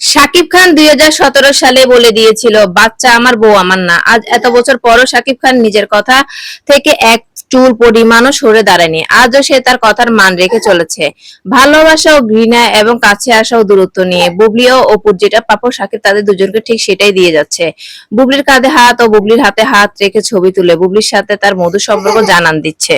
শাকিব খান দুই হাজার সতেরো সালে বলে দিয়েছিল, বাচ্চা আমার বউ আমার না। আজ এত বছর পরও শাকিব খান নিজের কথা থেকে এক চুল পরিমাণও সরে দাঁড়ায়নি। আজও সে তার কথার মান রেখে চলেছে। ভালোবাসা ও ঘৃণা এবং কাছে আসা ও দূরত্ব নিয়ে বুবলি ও অপুর যেটা প্রাপ্য শাকিব তাদের দুজনকে ঠিক সেটাই দিয়ে যাচ্ছে। বুবলির কাঁধে হাত ও বুবলির হাতে হাত রেখে ছবি তুলে বুবলির সাথে তার মধু সম্পর্ক জানান দিচ্ছে।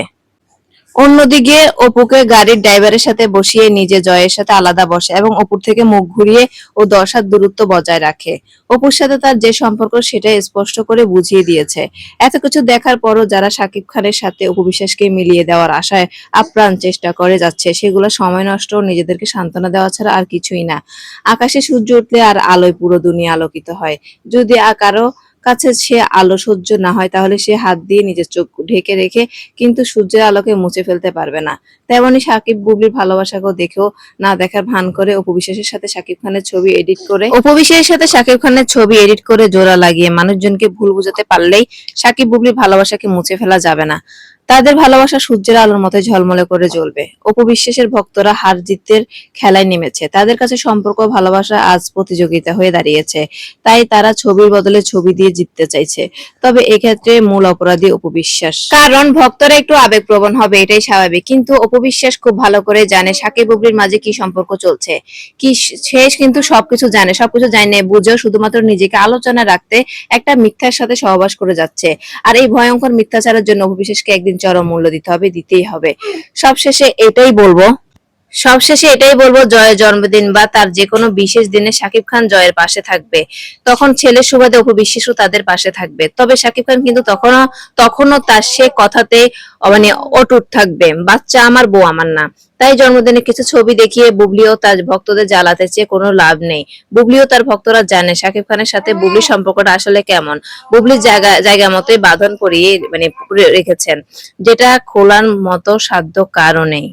অন্যদিকে অপুকে গাড়ির ড্রাইভারের সাথে বসিয়ে নিজে জয়ের সাথে আলাদা বসে এবং অপুর থেকে মুখ ঘুরিয়ে ও দশ হাত দূরত্ব বজায় রাখে। অপুর সাথে তার যে সম্পর্ক সেটা স্পষ্ট করে বুঝিয়ে দিয়েছে। এত কিছু দেখার পরও যারা শাকিব খানের সাথে অপু বিশ্বাসকে মিলিয়ে দেওয়ার আশায় আপ্রাণ চেষ্টা করে যাচ্ছে, সেগুলো সময় নষ্ট ও নিজেদেরকে সান্ত্বনা দেওয়া ছাড়া আর কিছুই না। আকাশে সূর্য উঠলে আর আলোয় পুরো দুনিয়া আলোকিত হয়। যদি আ- কারও কাছে সে আলো সহ্য না হয়, তাহলে সে হাত দিয়ে নিজের চোখ ঢেকে রেখে কিন্তু সূর্যের আলোকে মুছে ফেলতে পারবে না। তেমনি সাকিব বুবলির ভালোবাসাকেও দেখেও না দেখার ভান করে উপবিশ্বাসের সাথে সাকিব খানের ছবি এডিট করে উপবিশ্বাসের সাথে সাকিব খানের ছবি এডিট করে জোড়া লাগিয়ে মানুষজনকে ভুল বুঝাতে পারলেই সাকিব বুবলির ভালোবাসাকে মুছে ফেলা যাবে না। তাদের ভালোবাসা সূর্যের আলোর মতো ঝলমলে করে জ্বলবে। অপবিশ্বাসের ভক্তরা হার জিতের খেলায় নেমেছে। তাদের কাছে সম্পর্ক ভালোবাসা আজ প্রতিযোগিতা হয়ে দাঁড়িয়েছে। তাই তারা ছবির বদলে ছবি দিয়ে জিততে চাইছে। তবে এক্ষেত্রে মূল অপরাধী অপবিশ্বাস কারণ ভক্তরা একটু আবেগপ্রবণ হবে, এটাই স্বাভাবিক। কিন্তু অপবিশ্বাস খুব ভালো করে জানে সাকিব বুবলির মাঝে কি সম্পর্ক চলছে। কি শেষ কিন্তু সবকিছু জানে সবকিছু জানে, বুঝেও শুধুমাত্র নিজেকে আলোচনা রাখতে একটা মিথ্যার সাথে সহবাস করে যাচ্ছে। আর এই ভয়ঙ্কর মিথ্যাচারের জন্য অপবিশ্বাসকে একদিন চরম মূল্য দিতে হবে দিতেই হবে। সবশেষে এটাই বলব সবশেষে এটাই বলব, জয়ের জন্মদিন বা তার যে কোনো বিশেষ দিনে সাকিব খান জয়ের পাশে থাকবে। তখন ছেলে সুবাদে অপবিশ্বাসও তাদের পাশে থাকবে। তবে সাকিব খান কিন্তু তখনও তখনও তার সে কথাতে মানে অটুট থাকবে। বাচ্চা আমার বউ আমার না। তাই জন্মদিনে কিছু ছবি দেখিয়ে বুবলিও তার ভক্তদের জ্বালাতে চেয়ে কোনো লাভ নেই। বুবলিও তার ভক্তরা জানে সাকিব খানের সাথে বুবলির সম্পর্কটা আসলে কেমন। বুবলির জায়গা জায়গা মতোই বাঁধন পরিয়ে মানে রেখেছেন। যেটা খোলার মতো সাধ্য কারণেই